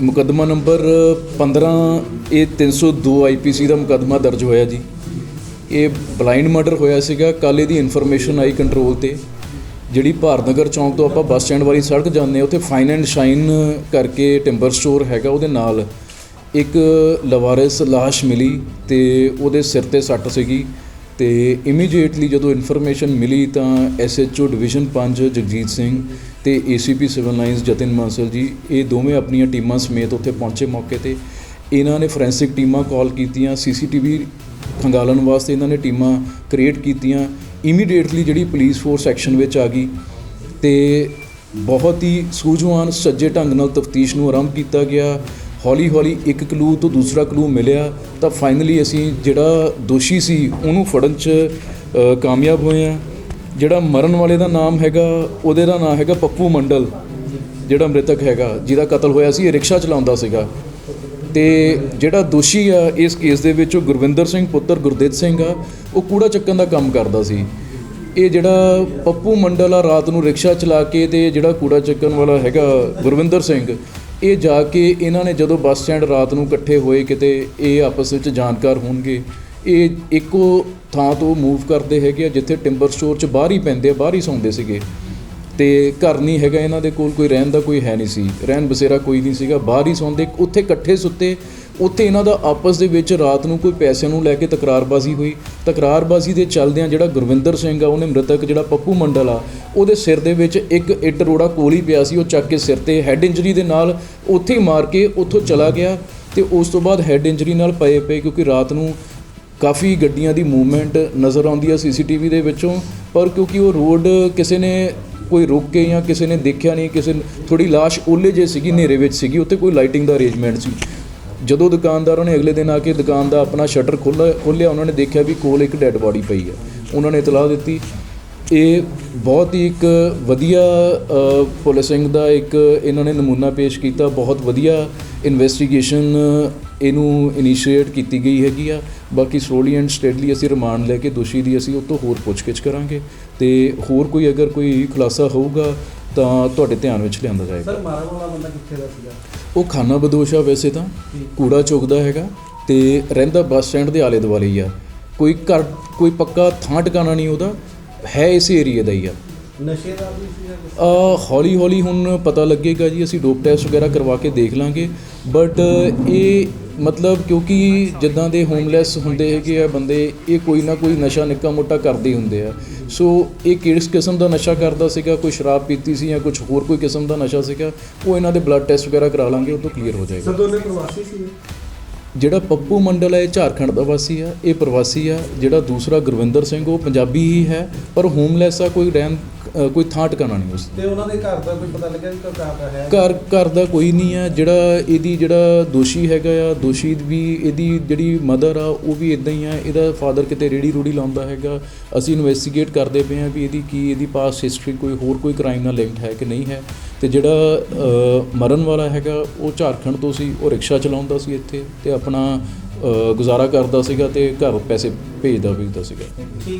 ਮੁਕੱਦਮਾ ਨੰਬਰ 15 ਇਹ 302 ਆਈਪੀਸੀ ਦਾ ਮੁਕੱਦਮਾ ਦਰਜ ਹੋਇਆ ਜੀ। ਇਹ ਬਲਾਈਂਡ ਮਰਡਰ ਹੋਇਆ ਸੀਗਾ। ਕੱਲ੍ਹ ਇਹਦੀ ਇਨਫੋਰਮੇਸ਼ਨ ਆਈ ਕੰਟਰੋਲ ਤੇ। ਜਿਹੜੀ ਭਾਰਤਨਗਰ ਚੌਂਕ ਤੋਂ ਆਪਾਂ ਬੱਸ ਸਟੈਂਡ ਵਾਲੀ ਸੜਕ ਜਾਂਦੇ ਹਾਂ, ਉੱਥੇ ਫਾਈਨ ਐਂਡ ਸ਼ਾਈਨ ਕਰਕੇ ਟਿੰਬਰ ਸਟੋਰ ਹੈਗਾ, ਉਹਦੇ ਨਾਲ ਇੱਕ ਲਵਾਰਿਸ ਲਾਸ਼ ਮਿਲੀ ਤੇ ਉਹਦੇ ਸਿਰ ਤੇ ਸੱਟ ਸੀਗੀ। ਤੇ ਇਮੀਡੀਏਟਲੀ ਜਦੋਂ ਇਨਫੋਰਮੇਸ਼ਨ ਮਿਲੀ ਤਾਂ ਐਸਐਚਓ ਡਿਵੀਜ਼ਨ 5 ਜਗਜੀਤ ਸਿੰਘ ਤੇ ACP civil lines Jatin Mansal ji, ਇਹ ਦੋਵੇਂ ਆਪਣੀਆਂ ਟੀਮਾਂ ਸਮੇਤ ਉੱਥੇ ਪਹੁੰਚੇ ਮੌਕੇ ਤੇ। ਇਹਨਾਂ ਨੇ ਫੋਰੈਂਸਿਕ ਟੀਮਾਂ ਕਾਲ ਕੀਤੀਆਂ ਸੀਸੀਟੀਵੀ ਖੰਗਾਲਣ ਵਾਸਤੇ ਇਹਨਾਂ ਨੇ ਟੀਮਾਂ ਕ੍ਰੀਏਟ ਕੀਤੀਆਂ। ਇਮੀਡੀਏਟਲੀ ਜਿਹੜੀ ਪੁਲਿਸ ਫੋਰਸ ਐਕਸ਼ਨ ਵਿੱਚ ਆ ਗਈ ਤੇ ਬਹੁਤ ਹੀ ਸੂਝਵਾਨ, ਸੱਜੇ ਢੰਗ ਨਾਲ ਤਫਤੀਸ਼ ਨੂੰ ਆਰੰਭ ਕੀਤਾ ਗਿਆ। ਹੌਲੀ ਹੌਲੀ ਇੱਕ ਕਲੂ ਤੋਂ ਦੂਸਰਾ ਕਲੂ ਮਿਲਿਆ, ਤਾਂ ਫਾਈਨਲੀ ਅਸੀਂ ਜਿਹੜਾ ਦੋਸ਼ੀ ਸੀ, ਉਹਨੂੰ ਫੜਨ 'ਚ ਕਾਮਯਾਬ ਹੋਏ ਆ ਜਿਹੜਾ ਮਰਨ ਵਾਲੇ ਦਾ ਨਾਮ ਹੈਗਾ, ਉਹਦੇ ਦਾ ਨਾਮ ਹੈਗਾ ਪੱਪੂ ਮੰਡਲ, ਜਿਹੜਾ ਮ੍ਰਿਤਕ ਹੈਗਾ, ਜਿਹਦਾ ਕਤਲ ਹੋਇਆ ਸੀ, ਇਹ ਰਿਕਸ਼ਾ ਚਲਾਉਂਦਾ ਸੀਗਾ। ਤੇ ਜਿਹੜਾ ਦੋਸ਼ੀ ਆ, ਇਸ ਕੇਸ ਦੇ ਵਿੱਚ ਉਹ ਗੁਰਵਿੰਦਰ ਸਿੰਘ ਪੁੱਤਰ, ਗੁਰਦੇਵ ਸਿੰਘ ਆ, ਉਹ ਕੂੜਾ ਚੱਕਣ ਦਾ ਕੰਮ ਕਰਦਾ ਸੀ। ਇਹ ਜਿਹੜਾ ਪੱਪੂ ਮੰਡਲ ਆ, ਰਾਤ ਨੂੰ ਰਿਕਸ਼ਾ ਚਲਾ ਕੇ ਤੇ ਜਿਹੜਾ ਕੂੜਾ ਚੱਕਣ ਵਾਲਾ ਹੈਗਾ ਗੁਰਵਿੰਦਰ ਸਿੰਘ ਇਹ ਜਾ ਕੇ ਇਹਨਾਂ ਨੇ ਜਦੋਂ ਬੱਸ ਸਟੈਂਡ ਰਾਤ ਨੂੰ ਇਕੱਠੇ ਹੋਏ ਕਿਤੇ, ਇਹ ਆਪਸ ਵਿੱਚ ਜਾਣਕਾਰ ਹੋਣਗੇ। ਇਹ ਇੱਕੋ ਥਾਂ ਤੋਂ ਮੂਵ ਕਰਦੇ ਹੈਗੇ ਆ, ਜਿੱਥੇ ਟਿੰਬਰ ਸਟੋਰ 'ਚ ਬਾਹਰ ਹੀ ਪੈਂਦੇ ਆ, ਬਾਹਰ ਹੀ ਸੌਂਦੇ ਸੀਗੇ। ਤੇ ਘਰ ਨਹੀਂ ਹੈਗਾ, ਇਹਨਾਂ ਦੇ ਕੋਲ ਕੋਈ ਰਹਿਣ ਦਾ ਕੋਈ ਹੈ ਨਹੀਂ ਸੀ। ਰਹਿਣ ਬਸੇਰਾ ਕੋਈ ਨਹੀਂ ਸੀਗਾ, ਬਾਹਰ ਹੀ ਸੌਂਦੇ, ਉੱਥੇ ਇਕੱਠੇ ਸੁੱਤੇ, ਉੱਥੇ ਇਹਨਾਂ ਦਾ ਆਪਸ ਦੇ ਵਿੱਚ ਰਾਤ ਨੂੰ ਕੋਈ ਪੈਸਿਆਂ ਨੂੰ ਲੈ ਕੇ ਤਕਰਾਰਬਾਜ਼ੀ ਹੋਈ। ਤਕਰਾਰਬਾਜ਼ੀ ਦੇ ਚੱਲਦਿਆਂ ਜਿਹੜਾ ਗੁਰਵਿੰਦਰ ਸਿੰਘ ਆ, ਉਹਨੇ ਮ੍ਰਿਤਕ ਜਿਹੜਾ ਪੱਪੂ ਮੰਡਲ ਆ, ਉਹਦੇ ਸਿਰ ਦੇ ਵਿੱਚ ਇੱਕ ਇੱਟ ਰੋੜਾ ਕੋਲ ਹੀ ਪਿਆ ਸੀ, ਉਹ ਚੱਕ ਕੇ ਸਿਰ ਤੇ ਹੈੱਡ ਇੰਜਰੀ ਦੇ ਨਾਲ ਉੱਥੇ ਹੀ ਮਾਰ ਕੇ ਉੱਥੋਂ ਚਲਾ ਗਿਆ ਤੇ ਉਸ ਤੋਂ ਬਾਅਦ ਹੈੱਡ ਇੰਜਰੀ ਨਾਲ ਪਏ ਪਏ ਕਿਉਂਕਿ ਰਾਤ ਨੂੰ ਕਾਫੀ ਗੱਡੀਆਂ ਦੀ ਮੂਵਮੈਂਟ ਨਜ਼ਰ ਆਉਂਦੀ ਹੈ ਸੀਸੀਟੀਵੀ ਦੇ ਵਿੱਚੋਂ, ਪਰ ਕਿਉਂਕਿ ਉਹ ਰੋਡ ਕਿਸੇ ਨੇ ਕੋਈ ਰੁਕ ਕੇ ਜਾਂ ਕਿਸੇ ਨੇ ਦੇਖਿਆ ਨਹੀਂ, ਕਿਸੇ ਥੋੜੀ ਲਾਸ਼ ਓਲੇ ਜੇ ਸੀਗੀ, ਹਨੇਰੇ ਵਿੱਚ ਸੀਗੀ, ਉੱਥੇ ਕੋਈ ਲਾਈਟਿੰਗ ਦਾ ਅਰੇਂਜਮੈਂਟ ਸੀ। ਜਦੋਂ ਦੁਕਾਨਦਾਰਾਂ ਨੇ ਅਗਲੇ ਦਿਨ ਆ ਕੇ ਦੁਕਾਨ ਦਾ ਆਪਣਾ ਸ਼ਟਰ ਖੋਲ੍ਹਿਆ ਖੋਲ੍ਹਿਆ, ਉਹਨਾਂ ਨੇ ਦੇਖਿਆ ਵੀ ਕੋਲ ਇੱਕ ਡੈੱਡ ਬਾਡੀ ਪਈ ਹੈ। ਉਹਨਾਂ ਨੇ ਇਤਲਾਹ ਦਿੱਤੀ, ਇਹ ਬਹੁਤ ਹੀ ਇੱਕ ਵਧੀਆ ਪੁਲਿਸਿੰਗ ਦਾ ਇੱਕ ਇਹਨਾਂ ਨੇ ਨਮੂਨਾ ਪੇਸ਼ ਕੀਤਾ, ਬਹੁਤ ਵਧੀਆ ਇਨਵੈਸਟੀਗੇਸ਼ਨ ਇਹਨੂੰ ਇਨੀਸ਼ੀਏਟ ਕੀਤੀ ਗਈ ਹੈਗੀ ਆ। ਬਾਕੀ ਸਲੋਲੀ ਐਂਡ ਸਟੇਡਲੀ ਅਸੀਂ ਰਿਮਾਂਡ ਲੈ ਕੇ ਦੋਸ਼ੀ ਦੀ ਅਸੀਂ ਉਹ ਤੋਂ ਹੋਰ ਪੁੱਛਗਿੱਛ ਕਰਾਂਗੇ। ਤੇ ਹੋਰ ਕੋਈ ਅਗਰ ਕੋਈ ਖੁਲਾਸਾ ਹੋਊਗਾ ਤਾਂ ਤੁਹਾਡੇ ਧਿਆਨ ਵਿੱਚ ਲਿਆਂਦਾ ਜਾਏਗਾ। ਸਰ ਮਾਰਨ ਵਾਲਾ ਬੰਦਾ ਕਿੱਥੇ ਦਾ ਸੀਗਾ? ਉਹ ਖਾਨਾ ਬਦੋਸ਼ ਆ ਵੈਸੇ ਤਾਂ। ਕੂੜਾ ਚੁੱਕਦਾ ਹੈਗਾ ਤੇ ਰਹਿੰਦਾ ਬੱਸ ਸਟੈਂਡ ਦੇ ਆਲੇ ਦੁਆਲੇ ਹੀ ਆ। ਕੋਈ ਘਰ ਕੋਈ ਪੱਕਾ ਥਾਂ ਟਿਕਾਣਾ ਨਹੀਂ ਉਹਦਾ। ਹੈ ਇਸ ਏਰੀਆ ਦਾ ਹੀ ਆ। ਨਸ਼ੇ ਦਾ ਵੀ ਸੀਗਾ ਹੌਲੀ ਹੌਲੀ ਹੁਣ ਪਤਾ ਲੱਗੇਗਾ ਜੀ ਅਸੀਂ ਡੋਪ ਟੈਸਟ ਵਗੈਰਾ ਕਰਵਾ ਕੇ ਦੇਖ ਲਾਂਗੇ। ਬਟ ਇਹ ਮਤਲਬ ਕਿਉਂਕਿ ਜਿੱਦਾਂ ਦੇ ਹੋਮਲੈਸ ਹੁੰਦੇ ਹੈਗੇ ਆ ਬੰਦੇ, ਇਹ ਕੋਈ ਨਾ ਕੋਈ ਨਸ਼ਾ ਨਿੱਕਾ ਮੋਟਾ ਕਰਦੇ ਹੁੰਦੇ ਆ। ਸੋ ਇਹ ਕਿਸ ਕਿਸਮ ਦਾ ਨਸ਼ਾ ਕਰਦਾ ਸੀਗਾ? ਕੋਈ ਸ਼ਰਾਬ ਪੀਤੀ ਸੀ ਜਾਂ ਕੁਝ ਹੋਰ ਕੋਈ ਕਿਸਮ ਦਾ ਨਸ਼ਾ ਸੀਗਾ? ਉਹ ਇਹਨਾਂ ਦੇ ਬਲੱਡ ਟੈਸਟ ਵਗੈਰਾ ਕਰਾ ਲਾਂਗੇ, ਉਹ ਤੋਂ ਕਲੀਅਰ ਹੋ ਜਾਏਗਾ। ਸਰ, ਦੋਨੇ ਪ੍ਰਵਾਸੀ ਸੀ। ਜਿਹੜਾ ਪੱਪੂ ਮੰਡਲ ਹੈ ਝਾਰਖੰਡ ਦਾ ਵਾਸੀ ਆ ਇਹ ਪ੍ਰਵਾਸੀ ਆ। ਜਿਹੜਾ ਦੂਸਰਾ ਗੁਰਵਿੰਦਰ ਸਿੰਘ ਉਹ ਪੰਜਾਬੀ ਹੀ ਹੈ ਪਰ ਹੋਮਲੈਸ ਆ ਕੋਈ ਰਹਿਣ ਕੋਈ ਥਾਂ ਟਿਕਾਣਾ ਨਹੀਂ ਉਸ ਤੇ ਉਹਨਾਂ ਦੇ ਘਰ ਦਾ ਕੋਈ ਪਤਾ ਲੱਗਿਆ ਕਿ ਘਰ ਦਾ ਹੈ? ਘਰ ਘਰ ਦਾ ਕੋਈ ਨਹੀਂ ਆ। ਜਿਹੜਾ ਇਹਦੀ ਜਿਹੜਾ ਦੋਸ਼ੀ ਹੈਗਾ ਆ ਦੋਸ਼ੀ ਵੀ ਇਹਦੀ ਜਿਹੜੀ ਮਦਰ ਆ ਉਹ ਵੀ ਇਦਾਂ ਹੀ ਆ। ਇਹਦਾ ਫਾਦਰ ਕਿਤੇ ਰੇੜੀ ਰੂੜੀ ਲਾਉਂਦਾ ਹੈਗਾ। ਅਸੀਂ ਇਨਵੈਸਟੀਗੇਟ ਕਰਦੇ ਪਏ ਆ ਵੀ ਇਹਦੀ ਕੀ ਇਹਦੀ ਪਾਸ ਹਿਸਟਰੀ ਕੋਈ ਹੋਰ ਕੋਈ ਕ੍ਰਾਈਮ ਨਾਲ ਲਿੰਕਡ ਹੈ ਕਿ ਨਹੀਂ ਹੈ। ਤੇ ਜਿਹੜਾ ਮਰਨ ਵਾਲਾ ਹੈਗਾ, ਉਹ ਝਾਰਖੰਡ ਤੋਂ ਸੀ, ਉਹ ਰਿਕਸ਼ਾ ਚਲਾਉਂਦਾ ਸੀ ਇੱਥੇ ਤੇ ਆਪਣਾ ਗੁਜ਼ਾਰਾ ਕਰਦਾ ਸੀਗਾ ਤੇ ਘਰ ਪੈਸੇ ਭੇਜਦਾ ਭੇਜਦਾ ਸੀਗਾ।